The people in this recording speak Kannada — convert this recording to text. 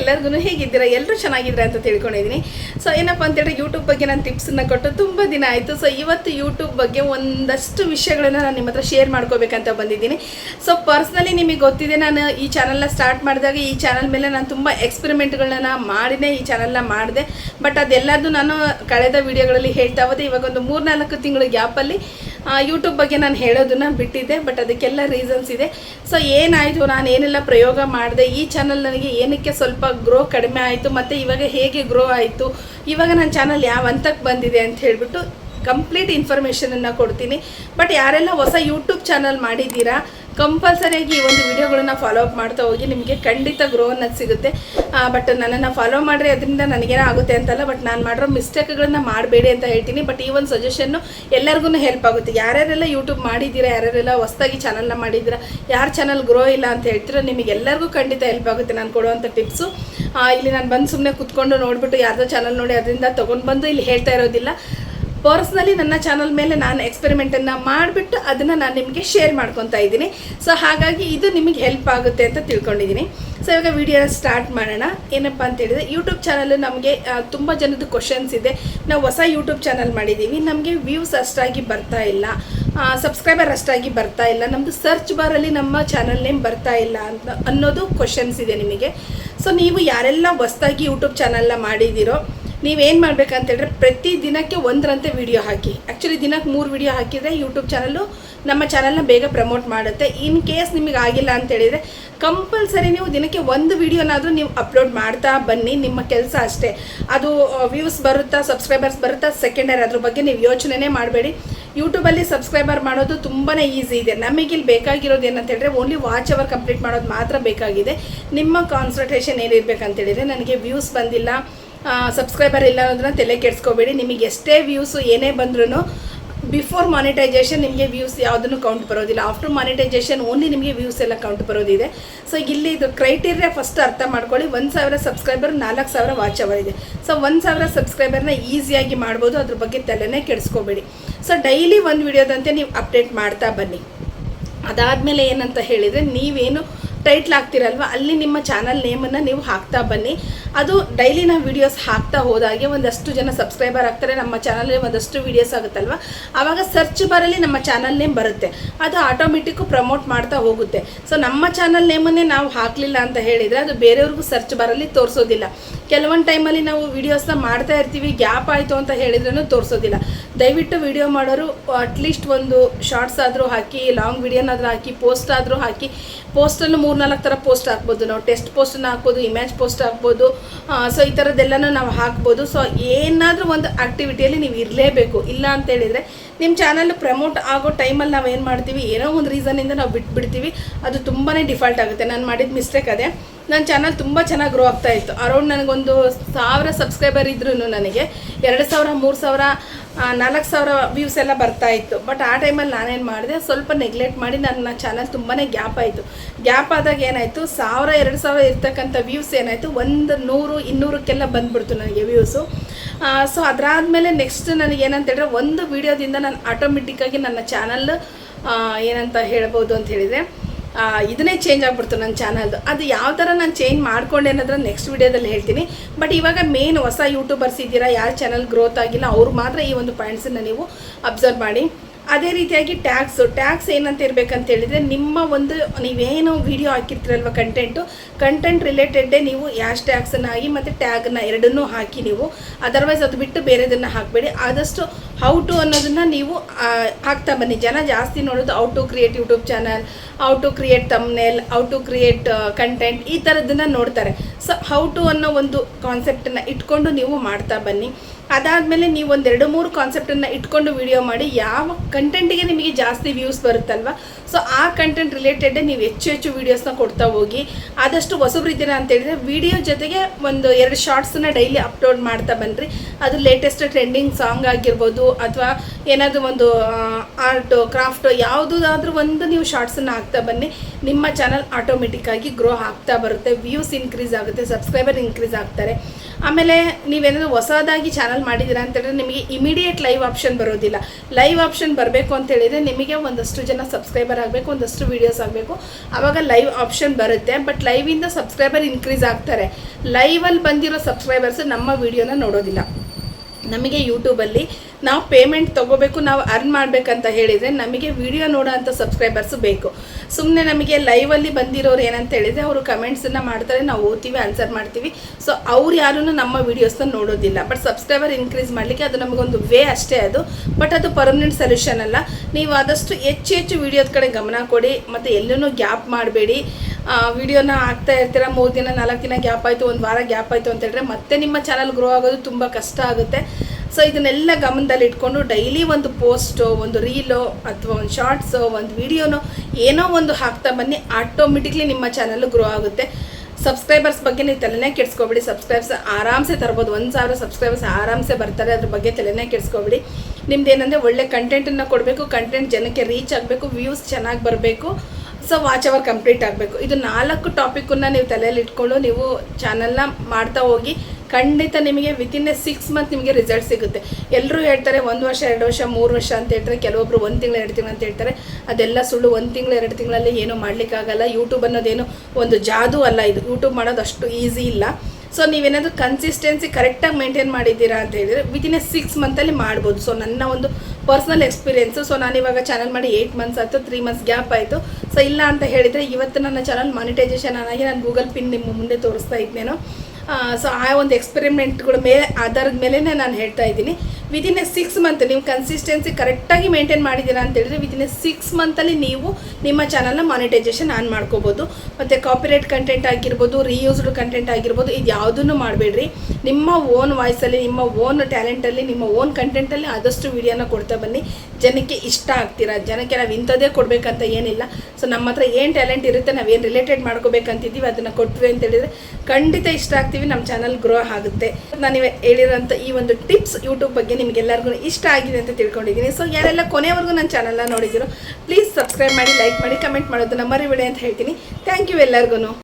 ಎಲ್ಲರಿಗೂ ಹೇಗಿದ್ದೀರಾ? ಎಲ್ಲರೂ ಚೆನ್ನಾಗಿದ್ದೀರಾ ಅಂತ ತಿಳ್ಕೊಂಡಿದ್ದೀನಿ. ಸೊ ಏನಪ್ಪ ಅಂತೇಳಿ ಯೂಟ್ಯೂಬ್ ಬಗ್ಗೆ ನಾನು ಟಿಪ್ಸನ್ನ ಕೊಟ್ಟು ತುಂಬ ದಿನ ಆಯಿತು. ಸೊ ಇವತ್ತು ಯೂಟ್ಯೂಬ್ ಬಗ್ಗೆ ಒಂದಷ್ಟು ವಿಷಯಗಳನ್ನ ನಾನು ನಿಮ್ಮ ಹತ್ರ ಶೇರ್ ಮಾಡ್ಕೋಬೇಕಂತ ಬಂದಿದ್ದೀನಿ. ಸೊ ಪರ್ಸ್ನಲಿ ನಿಮಗೆ ಗೊತ್ತಿದೆ, ನಾನು ಈ ಚಾನಲ್ನ ಸ್ಟಾರ್ಟ್ ಮಾಡಿದಾಗ ಈ ಚಾನಲ್ ಮೇಲೆ ನಾನು ತುಂಬ ಎಕ್ಸ್ಪೆರಿಮೆಂಟ್ಗಳನ್ನ ಮಾಡಿನೇ ಈ ಚಾನಲ್ನ ಮಾಡಿದೆ. ಬಟ್ ಅದೆಲ್ಲದೂ ನಾನು ಕಳೆದ ವಿಡಿಯೋಗಳಲ್ಲಿ ಹೇಳ್ತಾ ಹೋದೆ. ಇವಾಗ ಒಂದು ಮೂರ್ನಾಲ್ಕು ತಿಂಗಳ ಗ್ಯಾಪಲ್ಲಿ ಯೂಟ್ಯೂಬ್ ಬಗ್ಗೆ ನಾನು ಹೇಳೋದನ್ನ ಬಿಟ್ಟಿದ್ದೆ ಬಟ್ ಅದಕ್ಕೆಲ್ಲ ರೀಸನ್ಸ್ ಇದೆ. ಸೊ ಏನಾಯಿತು? ನಾನು ಏನೆಲ್ಲ ಪ್ರಯೋಗ ಮಾಡಿದೆ? ಈ ಚಾನಲ್ ನನಗೆ ಏನಕ್ಕೆ ಸ್ವಲ್ಪ ಗ್ರೋ ಕಡಿಮೆ ಆಯಿತು? ಮತ್ತು ಇವಾಗ ಹೇಗೆ ಗ್ರೋ ಆಯಿತು? ಇವಾಗ ನನ್ನ ಚಾನಲ್ ಯಾವ ಹಂತಕ್ಕೆ ಬಂದಿದೆ ಅಂತ ಹೇಳಿಬಿಟ್ಟು ಕಂಪ್ಲೀಟ್ ಇನ್ಫಾರ್ಮೇಷನನ್ನು ಕೊಡ್ತೀನಿ. ಬಟ್ ಯಾರೆಲ್ಲ ಹೊಸ ಯೂಟ್ಯೂಬ್ ಚಾನಲ್ ಮಾಡಿದ್ದೀರಾ ಕಂಪಲ್ಸರಿಯಾಗಿ ಈ ಒಂದು ವಿಡಿಯೋಗಳನ್ನ ಫಾಲೋ ಅಪ್ ಮಾಡ್ತಾ ಹೋಗಿ, ನಿಮಗೆ ಖಂಡಿತ ಗ್ರೋ ಅನ್ನೋದು ಸಿಗುತ್ತೆ. ಬಟ್ ನನ್ನನ್ನು ಫಾಲೋ ಮಾಡಿದ್ರೆ ಅದರಿಂದ ನನಗೇನೋ ಆಗುತ್ತೆ ಅಂತಲ್ಲ ಬಟ್ ನಾನು ಮಾಡಿರೋ ಮಿಸ್ಟೇಕ್ಗಳನ್ನ ಮಾಡಬೇಡಿ ಅಂತ ಹೇಳ್ತೀನಿ. ಬಟ್ ಈ ಒಂದು ಸಜೆಷನ್ನು ಎಲ್ಲರಿಗೂ ಹೆಲ್ಪ್ ಆಗುತ್ತೆ. ಯಾರ್ಯಾರೆಲ್ಲ ಯೂಟ್ಯೂಬ್ ಮಾಡಿದ್ದೀರಾ, ಯಾರ್ಯಾರೆಲ್ಲ ಹೊಸದಾಗಿ ಚಾನಲ್ನ ಮಾಡಿದ್ದೀರಾ, ಯಾರು ಚಾನಲ್ ಗ್ರೋ ಇಲ್ಲ ಅಂತ ಹೇಳ್ತೀರೋ ನಿಮಗೆ ಎಲ್ಲರಿಗೂ ಖಂಡಿತ ಹೆಲ್ಪ್ ಆಗುತ್ತೆ ನಾನು ಕೊಡುವಂಥ ಟಿಪ್ಸು ಇಲ್ಲಿ ನಾನು ಬಂದು ಸುಮ್ಮನೆ ಕುತ್ಕೊಂಡು ನೋಡಿಬಿಟ್ಟು ಯಾರ್ದೋ ಚಾನಲ್ ನೋಡಿ, ಅದರಿಂದ ತೊಗೊಂಡು ಬಂದು ಇಲ್ಲಿ ಹೇಳ್ತಾ ಇರೋದಿಲ್ಲ. ಪರ್ಸ್ನಲಿ ನನ್ನ ಚಾನಲ್ ಮೇಲೆ ನಾನು ಎಕ್ಸ್ಪೆರಿಮೆಂಟನ್ನು ಮಾಡಿಬಿಟ್ಟು ಅದನ್ನು ನಾನು ನಿಮಗೆ ಶೇರ್ ಮಾಡ್ಕೊತಾ ಇದ್ದೀನಿ. ಸೊ ಹಾಗಾಗಿ ಇದು ನಿಮಗೆ ಹೆಲ್ಪ್ ಆಗುತ್ತೆ ಅಂತ ತಿಳ್ಕೊಂಡಿದ್ದೀನಿ. ಸೊ ಇವಾಗ ವಿಡಿಯೋನ ಸ್ಟಾರ್ಟ್ ಮಾಡೋಣ. ಏನಪ್ಪ ಅಂತ ಹೇಳಿದ್ರೆ ಯೂಟ್ಯೂಬ್ ಚಾನಲ್ ನಮಗೆ ತುಂಬ ಜನದ ಕ್ವಶನ್ಸ್ ಇದೆ. ನಾವು ಹೊಸ ಯೂಟ್ಯೂಬ್ ಚಾನಲ್ ಮಾಡಿದ್ದೀವಿ ನಮಗೆ ವ್ಯೂಸ್ ಅಷ್ಟಾಗಿ ಬರ್ತಾ ಇಲ್ಲ. ಸಬ್ಸ್ಕ್ರೈಬರ್ ಅಷ್ಟಾಗಿ ಬರ್ತಾ ಇಲ್ಲ. ನಮ್ಮದು ಸರ್ಚ್ ಬಾರಲ್ಲಿ ನಮ್ಮ ಚಾನಲ್ ನೇಮ್ ಬರ್ತಾ ಇಲ್ಲ ಅಂತ ಅನ್ನೋದು ಕ್ವಶನ್ಸ್ ಇದೆ ನಿಮಗೆ. ಸೊ ನೀವು ಯಾರೆಲ್ಲ ಹೊಸ್ದಾಗಿ ಯೂಟ್ಯೂಬ್ ಚಾನಲ್ನ ಮಾಡಿದ್ದೀರೋ ನೀವೇನು ಮಾಡ್ಬೇಕಂತೇಳಿದ್ರೆ ಪ್ರತಿ ದಿನಕ್ಕೆ ಒಂದರಂತೆ ವಿಡಿಯೋ ಹಾಕಿ. ಆ್ಯಕ್ಚುಲಿ ದಿನಕ್ಕೆ ಮೂರು ವಿಡಿಯೋ ಹಾಕಿದರೆ ಯೂಟ್ಯೂಬ್ ಚಾನಲ್ಲು ನಮ್ಮ ಚಾನಲ್ನ ಬೇಗ ಪ್ರಮೋಟ್ ಮಾಡುತ್ತೆ. ಇನ್ ಕೇಸ್ ನಿಮಗೆ ಆಗಿಲ್ಲ ಅಂತ ಹೇಳಿದರೆ ಕಂಪಲ್ಸರಿ ನೀವು ದಿನಕ್ಕೆ ಒಂದು ವಿಡಿಯೋನಾದರೂ ನೀವು ಅಪ್ಲೋಡ್ ಮಾಡ್ತಾ ಬನ್ನಿ. ನಿಮ್ಮ ಕೆಲಸ ಅಷ್ಟೇ. ಅದು ವ್ಯೂಸ್ ಬರುತ್ತಾ ಸಬ್ಸ್ಕ್ರೈಬರ್ಸ್ ಬರುತ್ತಾ ಸೆಕೆಂಡರಿ ಅದ್ರ ಬಗ್ಗೆ ನೀವು ಯೋಚನೆನೇ ಮಾಡಬೇಡಿ. ಯೂಟ್ಯೂಬಲ್ಲಿ ಸಬ್ಸ್ಕ್ರೈಬರ್ ಮಾಡೋದು ತುಂಬಾ ಈಸಿ ಇದೆ. ನಮಗಿಲ್ಲಿ ಬೇಕಾಗಿರೋದು ಏನಂತ ಹೇಳಿದ್ರೆ ಓನ್ಲಿ ವಾಚ್ ಅವರ್ ಕಂಪ್ಲೀಟ್ ಮಾಡೋದು ಮಾತ್ರ ಬೇಕಾಗಿದೆ. ನಿಮ್ಮ ಕಾನ್ಸಂಟ್ರೇಷನ್ ಏನಿರಬೇಕಂತೇಳಿದರೆ ನನಗೆ ವ್ಯೂಸ್ ಬಂದಿಲ್ಲ. ಸಬ್ಸ್ಕ್ರೈಬರ್ ಇಲ್ಲ ಅಂದ್ರೆ ತಲೆ ಕೆಡಿಸ್ಕೋಬೇಡಿ. ನಿಮಗೆ ಎಷ್ಟೇ ವ್ಯೂಸು ಏನೇ ಬಂದ್ರೂ ಬಿಫೋರ್ ಮಾನಿಟೈಸೇಷನ್ ನಿಮಗೆ ವ್ಯೂಸ್ ಯಾವುದನ್ನು ಕೌಂಟ್ ಬರೋದಿಲ್ಲ. ಆಫ್ಟರ್ ಮಾನಿಟೈಸೇಷನ್ ಓನ್ಲಿ ನಿಮಗೆ ವ್ಯೂಸ್ ಎಲ್ಲ ಕೌಂಟ್ ಬರೋದಿದೆ. ಸೊ ಇಲ್ಲಿ ಇದು ಕ್ರೈಟೀರಿಯಾ ಫಸ್ಟ್ ಅರ್ಥ ಮಾಡ್ಕೊಳ್ಳಿ. ಒಂದು ಸಾವಿರ ಸಬ್ಸ್ಕ್ರೈಬರ್ ನಾಲ್ಕು ಸಾವಿರ ವಾಚ್ ಅವರ್ ಇದೆ. ಸೊ ಒಂದು ಸಾವಿರ ಸಬ್ಸ್ಕ್ರೈಬರ್ನ ಈಸಿಯಾಗಿ ಮಾಡ್ಬೋದು. ಅದ್ರ ಬಗ್ಗೆ ತಲೆನೇ ಕೆಡಿಸ್ಕೋಬೇಡಿ. ಸೊ ಡೈಲಿ ಒಂದು ವಿಡಿಯೋದಂತೆ ನೀವು ಅಪ್ಡೇಟ್ ಮಾಡ್ತಾ ಬನ್ನಿ. ಅದಾದಮೇಲೆ ಏನಂತ ಹೇಳಿದರೆ, ನೀವೇನು ಟೈಟ್ಲ್ ಹಾಕ್ತಿರಲ್ವ? ಅಲ್ಲಿ ನಿಮ್ಮ ಚಾನಲ್ ನೇಮನ್ನು ನೀವು ಹಾಕ್ತಾ ಬನ್ನಿ. ಅದು ಡೈಲಿ ನಾವು ವೀಡಿಯೋಸ್ ಹಾಕ್ತಾ ಹೋದಾಗೆ ಒಂದಷ್ಟು ಜನ ಸಬ್ಸ್ಕ್ರೈಬರ್ ಆಗ್ತಾರೆ. ನಮ್ಮ ಚಾನಲಲ್ಲಿ ಒಂದಷ್ಟು ವೀಡಿಯೋಸ್ ಆಗುತ್ತಲ್ವ? ಆವಾಗ ಸರ್ಚ್ ಬಾರಲ್ಲಿ ನಮ್ಮ ಚಾನಲ್ ನೇಮ್ ಬರುತ್ತೆ. ಅದು ಆಟೋಮೆಟಿಕ್ಕು ಪ್ರಮೋಟ್ ಮಾಡ್ತಾ ಹೋಗುತ್ತೆ. ಸೊ ನಮ್ಮ ಚಾನಲ್ ನೇಮನ್ನೇ ನಾವು ಹಾಕಲಿಲ್ಲ ಅಂತ ಹೇಳಿದರೆ ಅದು ಬೇರೆಯವ್ರಿಗೂ ಸರ್ಚ್ ಬಾರಲ್ಲಿ ತೋರಿಸೋದಿಲ್ಲ. ಕೆಲವೊಂದು ಟೈಮಲ್ಲಿ ನಾವು ವೀಡಿಯೋಸ್ನ ಮಾಡ್ತಾ ಇರ್ತೀವಿ, ಗ್ಯಾಪ್ ಆಯಿತು ಅಂತ ಹೇಳಿದ್ರೂ ತೋರಿಸೋದಿಲ್ಲ. ದಯವಿಟ್ಟು ವಿಡಿಯೋ ಮಾಡೋರು ಅಟ್ಲೀಸ್ಟ್ ಒಂದು ಶಾರ್ಟ್ಸ್ ಆದರೂ ಹಾಕಿ ಲಾಂಗ್ ವಿಡಿಯೋನಾದರೂ ಹಾಕಿ ಪೋಸ್ಟ್ ಆದರೂ ಹಾಕಿ ಪೋಸ್ಟಲ್ಲೂ ಮೂರು ನಾಲ್ಕು ಥರ ಪೋಸ್ಟ್ ಹಾಕ್ಬೋದು. ನಾವು ಟೆಸ್ಟ್ ಪೋಸ್ಟನ್ನು ಹಾಕ್ಬೋದು ಇಮೇಜ್ ಪೋಸ್ಟ್ ಹಾಕ್ಬೋದು ಸೊ ಈ ಥರದ್ದೆಲ್ಲನೂ ನಾವು ಹಾಕ್ಬೋದು. ಸೊ ಏನಾದರೂ ಒಂದು ಆ್ಯಕ್ಟಿವಿಟಿಯಲ್ಲಿ ನೀವು ಇರಲೇಬೇಕು. ಇಲ್ಲ ಅಂತ ಹೇಳಿದರೆ ನಿಮ್ಮ ಚಾನಲ್ ಪ್ರಮೋಟ್ ಆಗೋ ಟೈಮಲ್ಲಿ ನಾವು ಏನು ಮಾಡ್ತೀವಿ? ಏನೋ ಒಂದು ರೀಸನಿಂದ ನಾವು ಬಿಟ್ಬಿಡ್ತೀವಿ. ಅದು ತುಂಬಾ ಡಿಫಾಲ್ಟ್ ಆಗುತ್ತೆ. ನಾನು ಮಾಡಿದ ಮಿಸ್ಟೇಕ್ ಅದೇ. ನನ್ನ ಚಾನಲ್ ತುಂಬ ಚೆನ್ನಾಗಿ ಗ್ರೋ ಆಗ್ತಾ ಇತ್ತು. ಅರೌಂಡ್ ನನಗೊಂದು ಸಾವಿರ ಸಬ್ಸ್ಕ್ರೈಬರ್ ಇದ್ರೂ ನನಗೆ, ಎರಡು ಸಾವಿರ, ಮೂರು ಸಾವಿರ ನಾಲ್ಕು ಸಾವಿರ ವ್ಯೂಸ್ ಎಲ್ಲ ಬರ್ತಾ ಇತ್ತು. ಬಟ್ ಆ ಟೈಮಲ್ಲಿ ನಾನೇನು ಮಾಡಿದೆ, ಸ್ವಲ್ಪ ನೆಗ್ಲೆಕ್ಟ್ ಮಾಡಿ ನನ್ನ ಚಾನಲ್ ತುಂಬಾ ಗ್ಯಾಪ್ ಆಯಿತು. ಗ್ಯಾಪ್ ಆದಾಗ ಏನಾಯಿತು, ಸಾವಿರ, ಎರಡು ಸಾವಿರ ಇರ್ತಕ್ಕಂಥ ವ್ಯೂಸ್ ಏನಾಯಿತು, ಒಂದು ನೂರು, ಇನ್ನೂರಕ್ಕೆಲ್ಲ ಬಂದ್ಬಿಡ್ತು ನನಗೆ ವ್ಯೂಸು ಸೊ ಅದಾದಮೇಲೆ ನೆಕ್ಸ್ಟ್ ನನಗೆ ಏನಂತ ಹೇಳಿದ್ರೆ, ಒಂದು ವಿಡಿಯೋದಿಂದ ನಾನು ಆಟೋಮೆಟಿಕ್ಕಾಗಿ ನನ್ನ ಚಾನಲ್ ಏನಂತ ಹೇಳ್ಬೋದು ಅಂತ ಹೇಳಿದರೆ ಇದನ್ನೇ ಚೇಂಜ್ ಆಗಿಬಿಡ್ತು ನನ್ನ ಚಾನಲ್ದು ಅದು ಯಾವ ಥರ ನಾನು ಚೇಂಜ್ ಮಾಡ್ಕೊಂಡೆ ಅನ್ನೋದ್ರ ನೆಕ್ಸ್ಟ್ ವಿಡಿಯೋದಲ್ಲಿ ಹೇಳ್ತೀನಿ. ಬಟ್ ಇವಾಗ ಮೇನ್ ಹೊಸ ಯೂಟ್ಯೂಬರ್ಸ್ ಇದ್ದೀರಾ, ಯಾರು ಚಾನಲ್ ಗ್ರೋತ್ ಆಗಿಲ್ಲ, ಅವ್ರು ಮಾತ್ರ ಈ ಒಂದು ಪಾಯಿಂಟ್ಸನ್ನು ನೀವು ಅಬ್ಸರ್ವ್ ಮಾಡಿ. ಅದೇ ರೀತಿಯಾಗಿ ಟ್ಯಾಕ್ಸು, ಟ್ಯಾಕ್ಸ್ ಏನಂತ ಇರಬೇಕಂತ ಹೇಳಿದರೆ ನಿಮ್ಮ ಒಂದು ನೀವೇನು ವಿಡಿಯೋ ಹಾಕಿರ್ತೀರಲ್ವ ಕಂಟೆಂಟು ಕಂಟೆಂಟ್ ರಿಲೇಟೆಡ್ಡೇ ನೀವು ಯಾಶ್ ಟ್ಯಾಕ್ಸನ್ನು ಹಾಕಿ ಮತ್ತು ಟ್ಯಾಗನ್ನ ಎರಡನ್ನೂ ಹಾಕಿ ನೀವು. ಅದರ್ವೈಸ್ ಅದು ಬಿಟ್ಟು ಬೇರೆದನ್ನು ಹಾಕಬೇಡಿ. ಆದಷ್ಟು ಹೌ ಟು ಅನ್ನೋದನ್ನು ನೀವು ಹಾಕ್ತಾ ಬನ್ನಿ. ಜನ ಜಾಸ್ತಿ ನೋಡೋದು how to create YouTube channel how to create thumbnail how to create content ಈ ಥರದ್ದನ್ನು ನೋಡ್ತಾರೆ. ಸೊ ಹೌ ಟು ಅನ್ನೋ ಒಂದು ಕಾನ್ಸೆಪ್ಟನ್ನು ಇಟ್ಕೊಂಡು ನೀವು ಮಾಡ್ತಾ ಬನ್ನಿ. ಅದಾದಮೇಲೆ ನೀವು ಒಂದು ಎರಡು ಮೂರು ಕಾನ್ಸೆಪ್ಟನ್ನು ಇಟ್ಕೊಂಡು ವಿಡಿಯೋ ಮಾಡಿ, ಯಾವ ಕಂಟೆಂಟಿಗೆ ನಿಮಗೆ ಜಾಸ್ತಿ ವ್ಯೂಸ್ ಬರುತ್ತಲ್ವ? ಸೊ ಆ ಕಂಟೆಂಟ್ ರಿಲೇಟೆಡ್ ನೀವು ಹೆಚ್ಚು ಹೆಚ್ಚು ವೀಡಿಯೋಸ್ನ ಕೊಡ್ತಾ ಹೋಗಿ, ಆದಷ್ಟು ಹೊಸಬ್ರಿದ್ದೀರ ಅಂತ ಹೇಳಿದ್ರೆ ವಿಡಿಯೋ ಜೊತೆಗೆ ಒಂದು ಎರಡು ಶಾರ್ಟ್ಸನ್ನ ಡೈಲಿ ಅಪ್ಲೋಡ್ ಮಾಡ್ತಾ ಬನ್ನಿರಿ ಅದು ಲೇಟೆಸ್ಟ್ ಟ್ರೆಂಡಿಂಗ್ ಸಾಂಗ್ ಆಗಿರ್ಬೋದು ಅಥವಾ ಏನಾದರೂ ಒಂದು ಆರ್ಟು ಕ್ರಾಫ್ಟು ಯಾವುದಾದ್ರೂ ಒಂದು ನೀವು ಶಾರ್ಟ್ಸನ್ನು ಹಾಕ್ತಾ ಬನ್ನಿ. ನಿಮ್ಮ ಚಾನಲ್ ಆಟೋಮೆಟಿಕ್ಕಾಗಿ ಗ್ರೋ ಆಗ್ತಾ ಬರುತ್ತೆ ವ್ಯೂಸ್ ಇನ್ಕ್ರೀಸ್ ಆಗುತ್ತೆ ಸಬ್ಸ್ಕ್ರೈಬರ್ ಇನ್ಕ್ರೀಸ್ ಆಗ್ತಾರೆ. ಆಮೇಲೆ ನೀವೇನಾದರೂ ಹೊಸದಾಗಿ ಚಾನಲ್ ಮಾಡಿದ್ದೀರಾ ಅಂತ ಹೇಳಿದ್ರೆ ನಿಮಗೆ ಇಮಿಡಿಯೇಟ್ ಲೈವ್ ಆಪ್ಷನ್ ಬರೋದಿಲ್ಲ. ಲೈವ್ ಆಪ್ಷನ್ ಬರಬೇಕು ಅಂತ ಹೇಳಿದರೆ ನಿಮಗೆ ಒಂದಷ್ಟು ಜನ ಸಬ್ಸ್ಕ್ರೈಬರ್ ಆಗಬೇಕು, ಒಂದಷ್ಟು ವೀಡಿಯೋಸ್ ಆಗಬೇಕು. ಆವಾಗ ಲೈವ್ ಆಪ್ಷನ್ ಬರುತ್ತೆ ಬಟ್ ಲೈವಿಂದ ಸಬ್ಸ್ಕ್ರೈಬರ್ ಇನ್ಕ್ರೀಸ್ ಆಗ್ತಾರೆ. ಲೈವಲ್ಲಿ ಬಂದಿರೋ ಸಬ್ಸ್ಕ್ರೈಬರ್ಸ್ ನಮ್ಮ ವಿಡಿಯೋನ ನೋಡೋದಿಲ್ಲ. ನಮಗೆ ಯೂಟ್ಯೂಬಲ್ಲಿ ನಾವು ಪೇಮೆಂಟ್ ತೊಗೋಬೇಕು, ನಾವು ಅರ್ನ್ ಮಾಡಬೇಕಂತ ಹೇಳಿದರೆ ನಮಗೆ ವಿಡಿಯೋ ನೋಡೋ ಅಂಥ ಸಬ್ಸ್ಕ್ರೈಬರ್ಸ್ ಬೇಕು. ಸುಮ್ಮನೆ ನಮಗೆ ಲೈವಲ್ಲಿ ಬಂದಿರೋರು ಏನಂತ ಹೇಳಿದರೆ ಅವರು ಕಮೆಂಟ್ಸನ್ನು ಮಾಡ್ತಾರೆ, ನಾವು ಓದ್ತೀವಿ ಆನ್ಸರ್ ಮಾಡ್ತೀವಿ. ಸೊ ಅವ್ರು ಯಾರೂ ನಮ್ಮ ವೀಡಿಯೋಸ್ನ ನೋಡೋದಿಲ್ಲ. ಬಟ್ ಸಬ್ಸ್ಕ್ರೈಬರ್ ಇನ್ಕ್ರೀಸ್ ಮಾಡಲಿಕ್ಕೆ ಅದು ನಮಗೊಂದು ವೇ ಅಷ್ಟೇ ಅದು. ಬಟ್ ಅದು ಪರ್ಮನೆಂಟ್ ಸೊಲ್ಯೂಷನ್ ಅಲ್ಲ. ನೀವು ಆದಷ್ಟು ಹೆಚ್ಚು ಹೆಚ್ಚು ವೀಡಿಯೋದ ಕಡೆ ಗಮನ ಕೊಡಿ, ಮತ್ತು ಎಲ್ಲೂ ಗ್ಯಾಪ್ ಮಾಡಬೇಡಿ. ವಿಡಿಯೋನ ಹಾಕ್ತಾ ಇರ್ತೀರ, ಮೂರು ದಿನ, ನಾಲ್ಕು ದಿನ ಗ್ಯಾಪ್ ಆಯಿತು, ಒಂದು ವಾರ ಗ್ಯಾಪ್ ಆಯಿತು ಅಂತ ಹೇಳಿದ್ರೆ ಮತ್ತೆ ನಿಮ್ಮ ಚಾನಲ್ ಗ್ರೋ ಆಗೋದು ತುಂಬ ಕಷ್ಟ ಆಗುತ್ತೆ. ಸೊ ಇದನ್ನೆಲ್ಲ ಗಮನದಲ್ಲಿ ಇಟ್ಕೊಂಡು ಡೈಲಿ ಒಂದು ಪೋಸ್ಟೋ ಒಂದು ರೀಲೋ ಅಥವಾ ಒಂದು ಶಾರ್ಟ್ಸೋ ಒಂದು ವಿಡಿಯೋನೋ ಏನೋ ಒಂದು ಹಾಕ್ತಾ ಬನ್ನಿ. ಆಟೋಮೆಟಿಕ್ಲಿ ನಿಮ್ಮ ಚಾನಲ್ ಗ್ರೋ ಆಗುತ್ತೆ. ಸಬ್ಸ್ಕ್ರೈಬರ್ಸ್ ಬಗ್ಗೆ ನೀವು ತಲೆನೇ ಕೆಡ್ಸ್ಕೊಬಿಡಿ. ಸಬ್ಸ್ಕ್ರೈಬ್ಸ್ ಆರಾಮ್ಸೆ ತರ್ಬೋದು. ಒಂದು ಸಾವಿರ ಸಬ್ಸ್ಕ್ರೈಬರ್ಸ್ ಆರಾಮ್ಸೆ ಬರ್ತಾರೆ. ಅದ್ರ ಬಗ್ಗೆ ತಲೆನೇ ಕೆಡಿಸ್ಕೊಬೇಡಿ. ನಿಮ್ದು ಏನಂದರೆ ಒಳ್ಳೆ ಕಂಟೆಂಟನ್ನು ಕೊಡಬೇಕು. ಕಂಟೆಂಟ್ ಜನಕ್ಕೆ ರೀಚ್ ಆಗಬೇಕು. ವ್ಯೂಸ್ ಚೆನ್ನಾಗಿ ಬರಬೇಕು. ಸೊ ವಾಚ್ ಅವರ್ ಕಂಪ್ಲೀಟ್ ಆಗಬೇಕು. ಇದು ನಾಲ್ಕು ಟಾಪಿಕನ್ನು ನೀವು ತಲೆಯಲ್ಲಿ ಇಟ್ಕೊಂಡು ನೀವು ಚಾನಲ್ನ ಮಾಡ್ತಾ ಹೋಗಿ ಖಂಡಿತ ನಿಮಗೆ ವಿತಿನ್ ಎ ಸಿಕ್ಸ್ ಮಂತ್ ನಿಮಗೆ ರಿಸಲ್ಟ್ ಸಿಗುತ್ತೆ. ಎಲ್ಲರೂ ಹೇಳ್ತಾರೆ ಒಂದು ವರ್ಷ, ಎರಡು ವರ್ಷ, ಮೂರು ವರ್ಷ ಅಂತ ಹೇಳ್ತಾರೆ. ಕೆಲವೊಬ್ರು ಒಂದು ತಿಂಗಳು, ಎರಡು ತಿಂಗಳು ಅಂತ ಹೇಳ್ತಾರೆ. ಅದೆಲ್ಲ ಸುಳ್ಳು ಒಂದು ತಿಂಗಳು, ಎರಡು ತಿಂಗಳಲ್ಲಿ ಏನೂ ಮಾಡಲಿಕ್ಕಾಗಲ್ಲ. ಯೂಟ್ಯೂಬ್ ಅನ್ನೋದೇನು ಒಂದು ಜಾದು ಅಲ್ಲ ಇದು. ಯೂಟ್ಯೂಬ್ ಮಾಡೋದು ಅಷ್ಟು ಈಸಿ ಇಲ್ಲ. ಸೊ ನೀವೇನಾದರೂ ಕನ್ಸಿಸ್ಟೆನ್ಸಿ ಕರೆಕ್ಟಾಗಿ ಮೇಂಟೈನ್ ಮಾಡಿದ್ದೀರಾ ಅಂತ ಹೇಳಿದರೆ ವಿತಿನ್ ಎ ಸಿಕ್ಸ್ ಮಂತಲ್ಲಿ ಮಾಡ್ಬೋದು. ಸೊ ನನ್ನ ಒಂದು ಪರ್ಸ್ನಲ್ ಎಕ್ಸ್ಪೀರಿಯೆನ್ಸು ಸೊ ನಾನು ಇವಾಗ ಚಾನಲ್ ಮಾಡಿ ಏಯ್ಟ್ ಮಂತ್ಸ್ ಆಯಿತು ತ್ರೀ ಮಂತ್ಸ್ ಗ್ಯಾಪ್ ಆಯಿತು. ಸೊ ಇಲ್ಲ ಅಂತ ಹೇಳಿದರೆ ಇವತ್ತು ನನ್ನ ಚಾನಲ್ ಮಾನಿಟೈಸೇಷನ್ ಆಗಿ ನಾನು ಗೂಗಲ್ ಪಿನ್ ನಿಮ್ಮ ಮುಂದೆ ತೋರಿಸ್ತಾ ಇದ್ದೇನೋ. ಸೊ ಆ ಒಂದು ಎಕ್ಸ್ಪೆರಿಮೆಂಟ್ಗಳ ಮೇಲೆ ಆಧಾರದ ಮೇಲೇ ನಾನು ಹೇಳ್ತಾ ಇದ್ದೀನಿ. ವಿದಿನ್ ಎ ಸಿಕ್ಸ್ ಮಂತ್ ನೀವು ಕನ್ಸಿಸ್ಟೆನ್ಸಿ ಕರೆಕ್ಟಾಗಿ ಮೇಂಟೈನ್ ಮಾಡಿದ್ದೀರಾ ಅಂತ ಹೇಳಿದ್ರೆ ವಿದಿನ್ ಎ ಸಿಕ್ಸ್ ಮಂತಲ್ಲಿ ನೀವು ನಿಮ್ಮ ಚಾನಲ್ನ ಮಾನಿಟೈಸೇಷನ್ ಆನ್ ಮಾಡ್ಕೋಬೋದು. ಮತ್ತು ಕಾಪಿರೇಟ್ ಕಂಟೆಂಟ್ ಆಗಿರ್ಬೋದು ರೀಯೂಸ್ಡ್ ಕಂಟೆಂಟ್ ಆಗಿರ್ಬೋದು, ಇದು ಯಾವುದನ್ನು ಮಾಡಬೇಡ್ರಿ. ನಿಮ್ಮ ಓನ್ ವಾಯ್ಸಲ್ಲಿ ನಿಮ್ಮ ಓನ್ ಟ್ಯಾಲೆಂಟಲ್ಲಿ ನಿಮ್ಮ ಓನ್ ಕಂಟೆಂಟಲ್ಲಿ ಆದಷ್ಟು ವಿಡಿಯೋನ ಕೊಡ್ತಾ ಬನ್ನಿ. ಜನಕ್ಕೆ ಇಷ್ಟ ಆಗ್ತೀರಾ? ಜನಕ್ಕೆ ನಾವು ಇಂಥದ್ದೇ ಕೊಡಬೇಕಂತ ಏನಿಲ್ಲ. ಸೊ ನಮ್ಮ ಹತ್ರ ಏನು ಟ್ಯಾಲೆಂಟ್ ಇರುತ್ತೆ, ನಾವು ಏನು ರಿಲೇಟೆಡ್ ಮಾಡ್ಕೋಬೇಕಂತಿದ್ದೀವಿ, ಅದನ್ನು ಕೊಟ್ವಿ ಅಂತ ಹೇಳಿದರೆ ಖಂಡಿತ ಇಷ್ಟ ಆಗ್ತೀವಿ. ನಮ್ಮ ಚಾನಲ್ ಗ್ರೋ ಆಗುತ್ತೆ. ನಾನು ಹೇಳಿರೋಂಥ ಈ ಒಂದು ಟಿಪ್ಸ್ ಯೂಟ್ಯೂಬ್ ಬಗ್ಗೆ ನಿಮಗೆಲ್ಲರಿಗೂ ಇಷ್ಟ ಆಗಿದೆ ಅಂತ ತಿಳ್ಕೊಂಡಿದ್ದೀನಿ. ಸೊ ಯಾರೆಲ್ಲ ಕೊನೆವರೆಗೂ ನನ್ನ ಚಾನಲ್ನ ನೋಡಿದ್ದೀರೋ ಪ್ಲೀಸ್ ಸಬ್ಸ್ಕ್ರೈಬ್ ಮಾಡಿ ಲೈಕ್ ಮಾಡಿ ಕಮೆಂಟ್ ಮಾಡೋದನ್ನ ಮರಿಬೇಡಿ ಅಂತ ಹೇಳ್ತೀನಿ. ಥ್ಯಾಂಕ್ ಯು ಎಲ್ಲರಿಗೂ